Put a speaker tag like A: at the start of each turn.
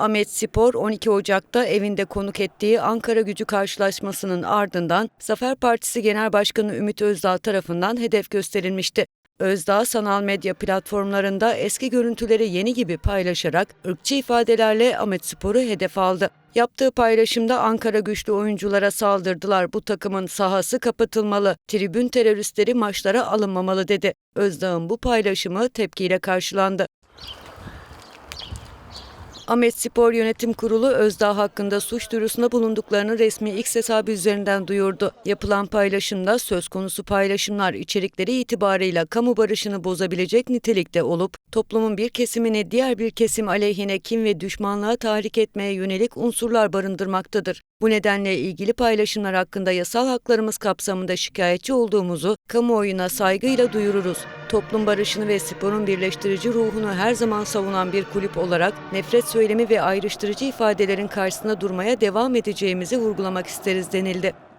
A: Ahmet Spor 12 Ocak'ta evinde konuk ettiği Ankara gücü karşılaşmasının ardından Zafer Partisi Genel Başkanı Ümit Özdağ tarafından hedef gösterilmişti. Özdağ sanal medya platformlarında eski görüntüleri yeni gibi paylaşarak ırkçı ifadelerle Ahmet Spor'u hedef aldı. Yaptığı paylaşımda Ankara güçlü oyunculara saldırdılar. Bu takımın sahası kapatılmalı. Tribün teröristleri maçlara alınmamalı dedi. Özdağ'ın bu paylaşımı tepkiyle karşılandı. Ahmet Spor Yönetim Kurulu Özdağ hakkında suç duyurusunda bulunduklarını resmi X hesabı üzerinden duyurdu. Yapılan paylaşımda söz konusu paylaşımlar içerikleri itibarıyla kamu barışını bozabilecek nitelikte olup toplumun bir kesimini diğer bir kesim aleyhine kim ve düşmanlığa tahrik etmeye yönelik unsurlar barındırmaktadır. Bu nedenle ilgili paylaşımlar hakkında yasal haklarımız kapsamında şikayetçi olduğumuzu kamuoyuna saygıyla duyururuz. Toplum barışını ve sporun birleştirici ruhunu her zaman savunan bir kulüp olarak nefret söylemi ve ayrıştırıcı ifadelerin karşısında durmaya devam edeceğimizi vurgulamak isteriz denildi.